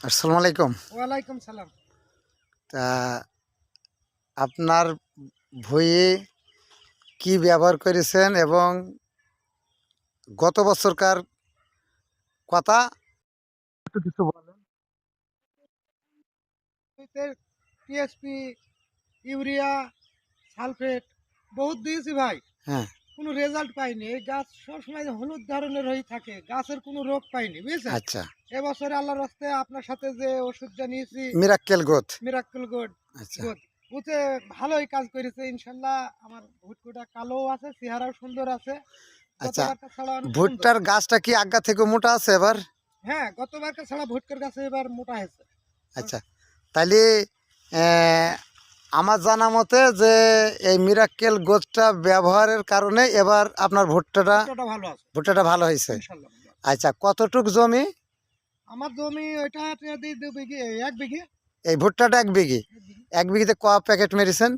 আসসালামু আলাইকুম। ওয়ালাইকুম সালাম। তা আপনার ভুঁয়ে কি ব্যবহার করেছেন এবং গত বছরকার কথা? একটু কিছু বলেন। টিএসপি ইউরিয়া সালফেট বহুত দিয়েছি ভাই। হ্যাঁ। কোনো রেজাল্ট পাইনি। এই গাছ সবসময় হলুদ ধরনের হয়ে থাকে গাছের কোনো রোগ পাইনি বুঝছেন? আচ্ছা। এবছরে আল্লাহর রাস্তে আপনার সাথে যে ওষুধটা নিয়েছি মিরাক্কেল গোথ মিরাক্কেল গোড আচ্ছা। ওতে ভালোই কাজ করেছে ইনশাল্লাহ আমার ভুটকুটা কালো আছে চেহারাও সুন্দর আছে। আচ্ছা, ভুট্টার গাছটা কি আজ্ঞা থেকে মোটা আছে এবার? হ্যাঁ গতবারটা ছাড়া ভুটকার গাছে এবার মোটা হয়েছে। আচ্ছা তাহলে আমার জানা মতে যে এই মিরাক্কেল গোথটা ব্যবহারের কারণে এবার আপনার ভুট্টাটা ভুট্টাটা ভালো আছে। ভুট্টাটা ভালো হয়েছে। আচ্ছা কতটুক জমি? আমার জমি ওইটা এক বিঘে এই ভুট্টাটা এক বিঘি? এক বিঘিতে ক প্যাকেট মেডিসিন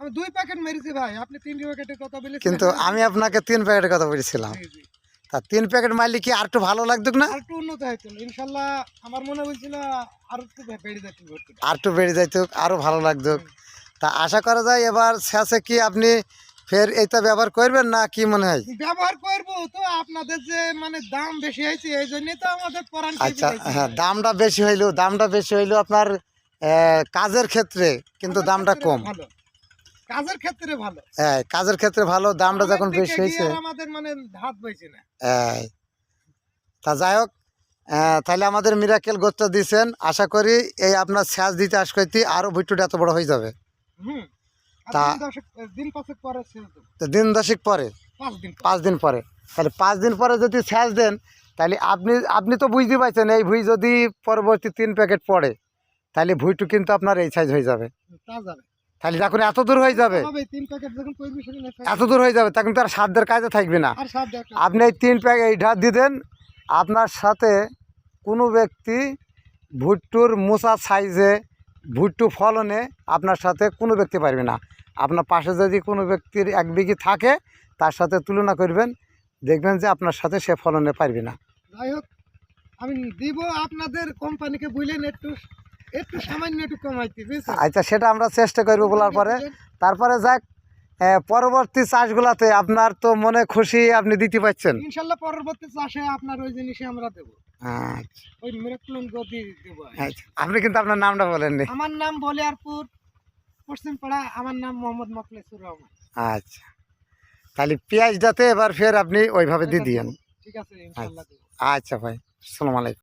আমি দুই প্যাকেট মেরেছি ভাই আপনি তিন প্যাকেটের কথা বলেছেন কিন্তু আমি আপনাকে তিন প্যাকেটের কথা বলেছিলাম। তা তিন প্যাকেট মারলে কি আর একটু ভালো লাগতো না? আর একটু উন্নত ইনশাল্লাহ আমার মনে হয়েছিল আর একটু বেড়ে ভর্তিটা আর একটু বেড়ে যাইতো আরও ভালো লাগতো তা আশা করা যায় এবার শেষে কি আপনি ফের এইটা ব্যবহার করবেন না কি মনে হয়? ব্যবহার করব তো আপনাদের যে মানে দাম বেশি হয়েছে এই জন্য তো আমাদের পরাণ আচ্ছা হ্যাঁ দামটা বেশি হইলেও দামটা বেশি হইলেও আপনার কাজের ক্ষেত্রে কিন্তু দামটা কম। কাজের ক্ষেত্রে ভালো। হ্যাঁ কাজের ক্ষেত্রে ভালো দামটা যখন বেশি হয়েছে। আমাদের মানে হাত বইছে না। এই। তা যাই হোক তাহলে আমাদের মিরাকেল গোত্র দিয়েছেন আশা করি এই আপনার স্যাচ দিতে আস করতে আরও ভুট্টুটা এত বড় হয়ে যাবে। তা- দিন দশেক পরে পাঁচ দিন পর। তাহলে পাঁচ দিন পরে যদি স্যাচ দেন তাহলে আপনি আপনি তো বুঝতে পারছেন এই ভুই যদি পরবর্তী তিন প্যাকেট পড়ে তাহলে ভুইটু কিন্তু আপনার এই সাইজ হয়ে যাবে। তা যাবে। তাহলে যখন এত দূর হয়ে যাবে? এত দূর হয়ে যাবে তখন তো আর সাধ্যের কাজে থাকবে না। আপনি এই তিন প্যাকেট এই ঢাক দিয়ে দেন আপনার সাথে কোনো ব্যক্তি ভুট্টুর মোচা সাইজে ভুট্টু ফলনে আপনার সাথে কোনো ব্যক্তি পারবে না। আপনার পাশে যদি কোনো ব্যক্তির এক বিঘি থাকে তার সাথে তুলনা করবেন দেখবেন যে আপনার সাথে সে ফলনে পারবে না। যাই হোক আমি দিব আপনাদের কোম্পানিকে বুঝলেন একটু। একটু সামান্য একটু কমাইতে আচ্ছা সেটা আমরা চেষ্টা করব বলার পরে। তারপরে যাক পরবর্তী চাষগুলাতে আপনার তো মনে খুশি আপনি দিতে পারছেন। ইনশাল্লাহ পরবর্তী চাষে আপনার ওই জিনিসে আমরা দেবো। আচ্ছা, ওই মিরাক্লন দেবো আচ্ছা আপনি কিন্তু আপনার নামটা বলেননি। আমার নাম বলিয়ারপুর পশ্চিম পাড়া আমার নাম মোহাম্মদ মকলেসুর রহমান। আচ্ছা। তাহলে পেঁয়াজটাতে এবার ফের আপনি ওইভাবে দিয়ে দিয়েন। ঠিক আছে আচ্ছা। ভাই সালাম আলাইকুম।